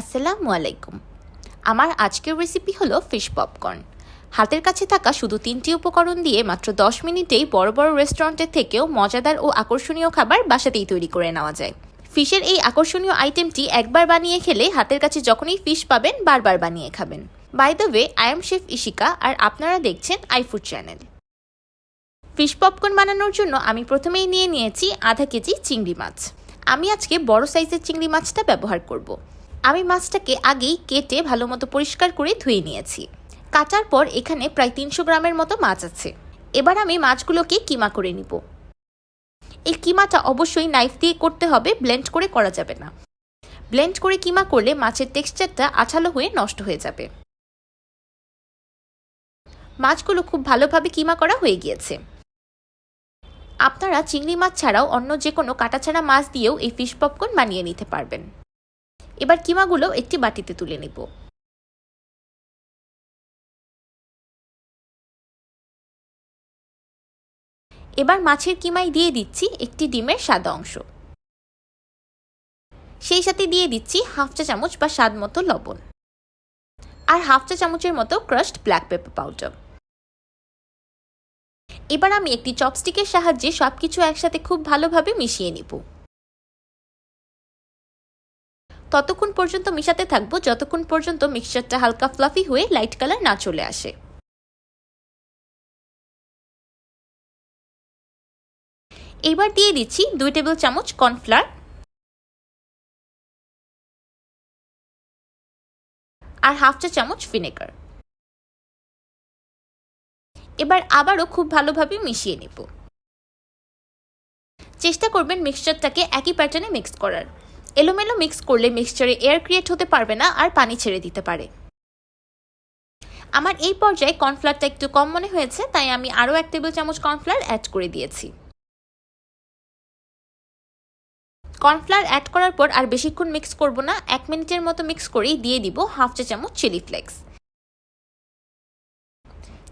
আসসালামু আলাইকুম। আমার আজকের রেসিপি হলো ফিশ পপকর্ন হাতের কাছে থাকা শুধু তিনটি উপকরণ দিয়ে মাত্র দশ মিনিটেই বড় বড় রেস্টুরেন্টের থেকেও মজাদার ও আকর্ষণীয় খাবার বাসাতেই তৈরি করে নেওয়া যায়। ফিশের এই আকর্ষণীয় আইটেমটি একবার বানিয়ে খেলে হাতের কাছে যখনই ফিশ পাবেন, বারবার বানিয়ে খাবেন। By the way I am chef Ishika আর আপনারা দেখছেন আইফুড চ্যানেল ফিশ পপকর্ন বানানোর জন্য আমি প্রথমেই নিয়ে নিয়েছি আধা কেজি চিংড়ি মাছ। আমি আজকে বড় সাইজের চিংড়ি মাছটা ব্যবহার করব। আমি মাছটাকে আগেই কেটে ভালো মতো পরিষ্কার করে ধুয়ে নিয়েছি। কাটার পর এখানে প্রায় তিনশো গ্রামের মতো মাছ আছে। এবার আমি মাছগুলোকে কিমা করে নিব। এই কিমাটা অবশ্যই নাইফ দিয়ে করতে হবে ব্লেন্ড করে করা যাবে না। ব্লেন্ড করে কিমা করলে মাছের টেক্সচারটা আঠালো হয়ে নষ্ট হয়ে যাবে। মাছগুলো খুব ভালোভাবে কিমা করা হয়ে গিয়েছে। আপনারা চিংড়ি মাছ ছাড়াও অন্য যে কোনো কাটাছাড়া মাছ দিয়েও এই ফিশ পপকর্ন বানিয়ে নিতে পারবেন। এবার কিমাগুলো একটি বাটিতে তুলে নেব। এবার মাছের কিমাই দিয়ে দিচ্ছি একটি ডিমের সাদা অংশ। সেই সাথে দিয়ে দিচ্ছি হাফ চা চামচ বা স্বাদ মতো লবণ। আর হাফ চা চামচের মতো ক্রাশড ব্ল্যাক পেপার পাউডার। এবার আমি একটি চপস্টিকের সাহায্যে সবকিছু একসাথে খুব ভালোভাবে মিশিয়ে নিব। ততক্ষণ পর্যন্ত মিশাতে থাকব, যতক্ষণ পর্যন্ত মিক্সচারটা হালকা ফ্লাফি হয়ে লাইট কালার না চলে আসে। এবার দিয়ে দিচ্ছি দুই টেবিল চামচ কর্নফ্লাওয়ার আর হাফ চা চামচ ভিনেগার এবার আবারও খুব ভালোভাবে মিশিয়ে নেব। চেষ্টা করবেন মিক্সচারটাকে একই প্যাটার্নে মিক্স করার। এলোমেলো মিক্স করলে মিক্সচারে এয়ার ক্রিয়েট হতে পারবে না আর পানি ছেড়ে দিতে পারে। আমার এই পর্যায়ে কর্নফ্লাওয়ারটা একটু কম মনে হয়েছে, তাই আমি আরও এক টেবিল চামচ কর্নফ্লাওয়ার অ্যাড করে দিয়েছি। কর্নফ্লাওয়ার অ্যাড করার পর আর বেশিক্ষণ মিক্স করব না, এক মিনিটের মতো মিক্স করেই দিয়ে দিব হাফ চা চামচ চিলি ফ্লেক্স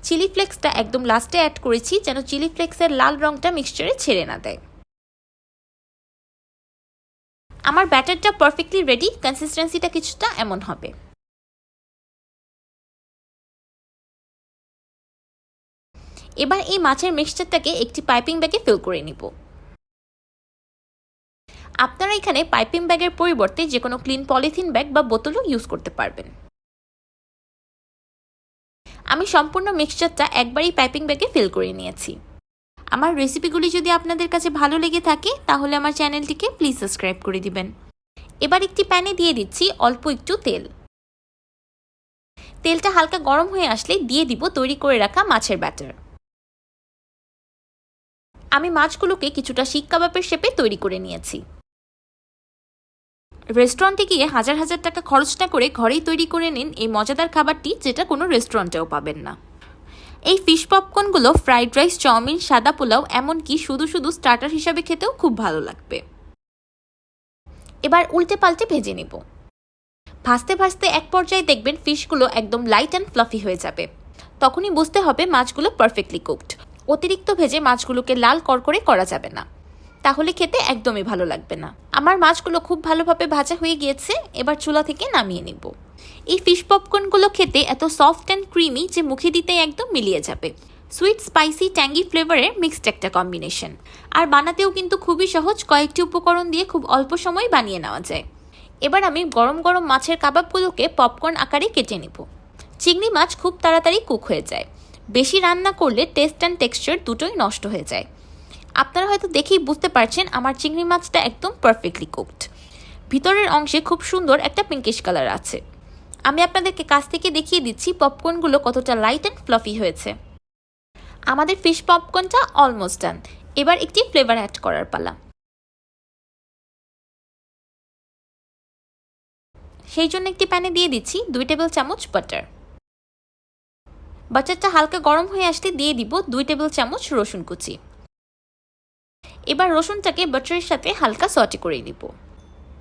চিলি ফ্লেক্সটা একদম লাস্টে অ্যাড করেছি, যেন চিলি ফ্লেক্সের লাল রঙটা মিক্সচারে ছেড়ে না দেয়। আমার ব্যাটারটা পারফেক্টলি রেডি কনসিস্টেন্সিটা কিছুটা এমন হবে। এবার এই মাছের মিক্সচারটাকে একটি পাইপিং ব্যাগে ফিল করে নিব। আপনারা এখানে পাইপিং ব্যাগের পরিবর্তে যে কোনো ক্লিন পলিথিন ব্যাগ বা বোতলও ইউজ করতে পারবেন। আমি সম্পূর্ণ মিক্সচারটা একবারই পাইপিং ব্যাগে ফিল করে নিয়েছি। আমার রেসিপিগুলি যদি আপনাদের কাছে ভালো লেগে থাকে, তাহলে আমার চ্যানেলটিকে প্লিজ সাবস্ক্রাইব করে দিবেন। এবার একটি প্যানে দিয়ে দিচ্ছি অল্প একটু তেল। তেলটা হালকা গরম হয়ে আসলে দিয়ে দিব তৈরি করে রাখা মাছের ব্যাটার। আমি মাছগুলোকে কিছুটা শিক কাবাবের শেপে তৈরি করে নিয়েছি। রেস্টুরেন্টে গিয়ে হাজার হাজার টাকা খরচ না করে ঘরেই তৈরি করে নিন এই মজাদার খাবারটি, যেটা কোনো রেস্টুরেন্টেও পাবেন না। এই ফিশ পপকর্নগুলো ফ্রাইড রাইস চাউমিন সাদা পোলাও, এমনকি শুধু শুধু স্টার্টার হিসাবে খেতেও খুব ভালো লাগবে। এবার উল্টে পাল্টে ভেজে নেব। ভাজতে ভাজতে এক পর্যায়ে দেখবেন ফিশগুলো একদম লাইট অ্যান্ড ফ্লাফি হয়ে যাবে। তখনই বুঝতে হবে মাছগুলো পারফেক্টলি কুকড অতিরিক্ত ভেজে মাছগুলোকে লাল করকরে করা যাবে না। তাহলে খেতে একদমই ভালো লাগবে না। আমার মাছগুলো খুব ভালোভাবে ভাজা হয়ে গিয়েছে, এবার চুলা থেকে নামিয়ে নেব। এই ফিশ পপকর্নগুলো খেতে এত সফট অ্যান্ড ক্রিমি যে মুখে দিতেই একদম মিলিয়ে যাবে। সুইট স্পাইসি ট্যাঙ্গি ফ্লেভারের মিক্সড একটা কম্বিনেশন আর বানাতেও কিন্তু খুবই সহজ, কয়েকটি উপকরণ দিয়ে খুব অল্প সময় বানিয়ে নেওয়া যায়। এবার আমি গরম গরম মাছের কাবাবগুলোকে পপকর্ন আকারে কেটে নেব। চিংড়ি মাছ খুব তাড়াতাড়ি কুক হয়ে যায়। বেশি রান্না করলে টেস্ট অ্যান্ড টেক্সচার দুটোই নষ্ট হয়ে যায়। আপনারা হয়তো দেখেই বুঝতে পারছেন আমার চিংড়ি মাছটা একদম পারফেক্টলি কুকড ভিতরের অংশে খুব সুন্দর একটা পিঙ্কিশ কালার আছে। আমি আপনাদেরকে কাছ থেকে দেখিয়ে দিচ্ছি পপকর্নগুলো কতটা লাইট অ্যান্ড ফ্লাফি হয়েছে। আমাদের ফিশ পপকর্নটা অলমোস্ট ডান এবার একটি ফ্লেভার অ্যাড করার পালা। সেই জন্য একটি প্যানে দিয়ে দিচ্ছি দুই টেবিল চামচ বাটার বাটারটা হালকা গরম হয়ে আসলে দিয়ে দিব দুই টেবিল চামচ রসুন কুচি। এবার রসুনটাকে বাটারের সাথে হালকা সটে করে নিব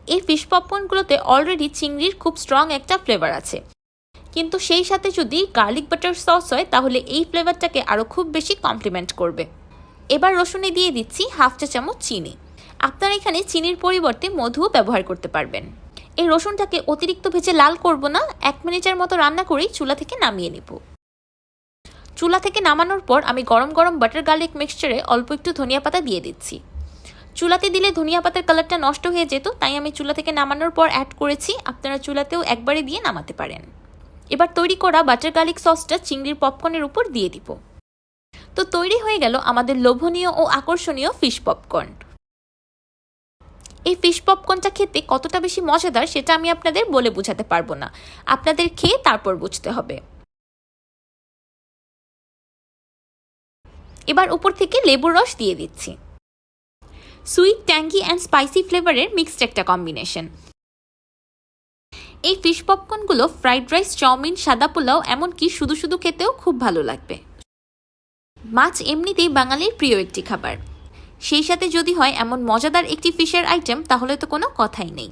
এই ফিশ পপকর্নগুলোতে অলরেডি চিংড়ির খুব স্ট্রং একটা ফ্লেভার আছে। কিন্তু সেই সাথে যদি গার্লিক বাটার সস হয়, তাহলে এই ফ্লেভারটাকে আরও খুব বেশি কমপ্লিমেন্ট করবে। এবার রসুনে দিয়ে দিচ্ছি হাফ চা চামচ চিনি। আপনারা এখানে চিনির পরিবর্তে মধুও ব্যবহার করতে পারবেন। এই রসুনটাকে অতিরিক্ত ভেজে লাল করব না, এক মিনিটের মতো রান্না করেই চুলা থেকে নামিয়ে নেব। চুলা থেকে নামানোর পর আমি গরম গরম বাটার গার্লিক মিক্সচারে অল্প একটু ধনিয়া পাতা দিয়ে দিচ্ছি। চুলাতে দিলে ধনিয়া পাতার কালারটা নষ্ট হয়ে যেত, তাই আমি চুলা থেকে নামানোর পর অ্যাড করেছি। আপনারা চুলাতেও একবারে দিয়ে নামাতে পারেন। এবার তৈরি করা বাটার গার্লিক সসটা চিংড়ির পপকর্নের উপর দিয়ে দিব। তো তৈরি হয়ে গেল আমাদের লোভনীয় ও আকর্ষণীয় ফিশ পপকর্ন এই ফিশ পপকর্নটা খেতে কতটা বেশি মজাদার সেটা আমি আপনাদের বলে বোঝাতে পারব না। আপনাদের খেয়ে তারপর বুঝতে হবে। এবার উপর থেকে লেবুর রস দিয়ে দিচ্ছি। সুইট ট্যাঙ্কি অ্যান্ড স্পাইসি ফ্লেভারের মিক্সড একটা কম্বিনেশন। এই ফিশ পপকর্নগুলো ফ্রাইড রাইস, চাউমিন, সাদা পোলাও এমনকি শুধু শুধু খেতেও খুব ভালো লাগবে। মাছ এমনিতেই বাঙালির প্রিয় একটি খাবার। সেই সাথে যদি হয় এমন মজাদার একটি ফিশের আইটেম, তাহলে তো কোনো কথাই নেই।